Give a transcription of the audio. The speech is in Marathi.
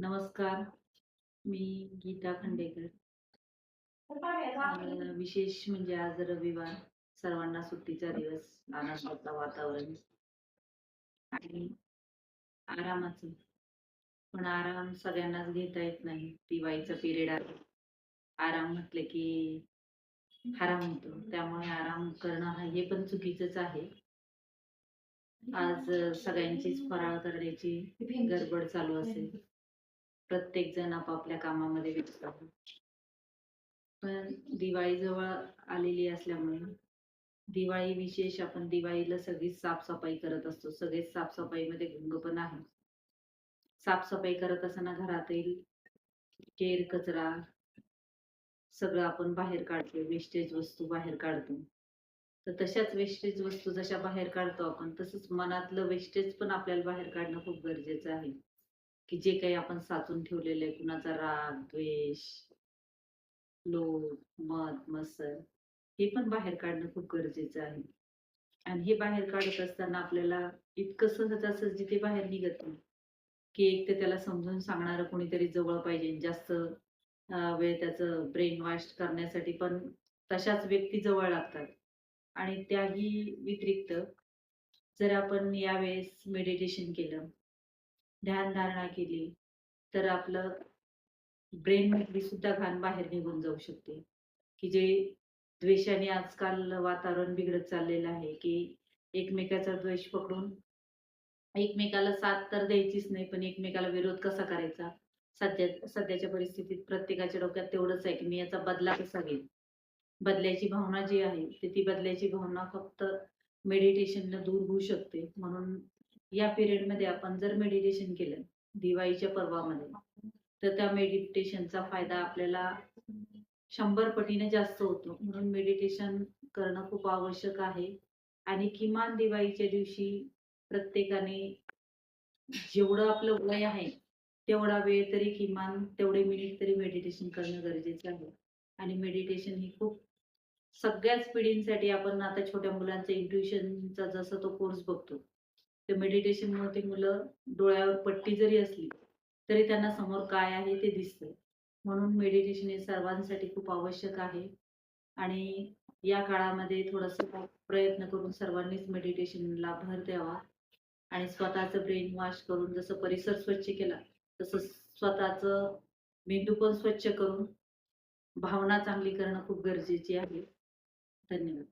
नमस्कार. मी गीता खंडेकर. विशेष म्हणजे आज रविवार, सर्वांना सुट्टीचा दिवस, आनंदाचं वातावरण आणि आरामाचं. पण आराम सगळ्यांनाच घेता येत नाही. दिवाळीचा पिरियड आहे. आराम म्हटलं की हराम होतो. त्यामुळे आराम करणं हा हे पण चुकीचंच आहे. आज सगळ्यांचीच फराळ करण्याची गडबड चालू असेल. प्रत्येक जण आपापल्या कामामध्ये व्यस्त पण दिवाळी जवळ आलेली असल्यामुळे दिवाळी विशेष आपण दिवाळीला सगळीच साफसफाई करत असतो. सगळेच साफसफाईमध्ये गुंग पण आहे. साफसफाई करत असताना घरातील केर, कचरा सगळं आपण बाहेर काढतो. वेस्टेज वस्तू बाहेर काढतो. तर तशाच वेस्टेज वस्तू जशा बाहेर काढतो आपण, तसंच मनातलं वेस्टेज पण आपल्याला बाहेर काढणं खूप गरजेचं आहे. की जे काही आपण साचून ठेवलेलं आहे, कुणाचा राग, द्वेष, लोभ, मत मत्सर हे पण बाहेर काढणं खूप गरजेचं आहे. आणि हे बाहेर काढत असताना आपल्याला इतकं सहजासहजी ते बाहेर निघत नाही. की एक तर त्याला समजून सांगणारं कोणीतरी जवळ पाहिजे. जास्त वेळ त्याचं ब्रेन वॉश करण्यासाठी पण तशाच व्यक्ती जवळ लागतात. आणि त्याही व्यतिरिक्त जर आपण यावेळेस मेडिटेशन केलं, ध्यानधारणा केली, तर आपलं ब्रेन सुद्धा घाण बाहेर निघून जाऊ शकते. की जे द्वेषाने आजकाल वातावरण बिघडत चाललेलं आहे, की एकमेकाचा द्वेष पकडून एकमेकाला साथ तर द्यायचीच नाही, पण एकमेकाला विरोध कसा करायचा? सध्या सध्याच्या परिस्थितीत प्रत्येकाच्या डोक्यात तेवढंच आहे, की मी याचा बदला कसा घेईन? बदल्याची भावना जी आहे, तर ती बदल्याची भावना फक्त मेडिटेशननं दूर होऊ शकते. म्हणून या पिरियडमध्ये आपण जर मेडिटेशन केलं, दिवाळीच्या पर्वामध्ये, तर त्या मेडिटेशनचा फायदा आपल्याला शंभर पटीने जास्त होतो. म्हणून मेडिटेशन करणं खूप आवश्यक आहे. आणि किमान दिवाळीच्या दिवशी प्रत्येकाने जेवढं आपलं वय आहे, तेवढा वेळ तरी किमान तेवढे मिनिट तरी मेडिटेशन करणं गरजेचं आहे. आणि मेडिटेशन ही खूप सगळ्याच पिढींसाठी आपण आता छोट्या मुलांचा इंट्युशनचा जसा तो कोर्स बघतो. तर मेडिटेशनमुळे ती मुलं डोळ्यावर पट्टी जरी असली, तरी त्यांना समोर काय आहे ते दिसतं. म्हणून मेडिटेशन हे सर्वांसाठी खूप आवश्यक आहे. आणि या काळामध्ये थोडंसं प्रयत्न करून सर्वांनीच मेडिटेशनला भर द्यावा. आणि स्वतःचं ब्रेन वॉश करून जसं परिसर स्वच्छ केला, तसं स्वतःचं मेंदू पण स्वच्छ करून भावना चांगली करणं खूप गरजेची आहे. धन्यवाद.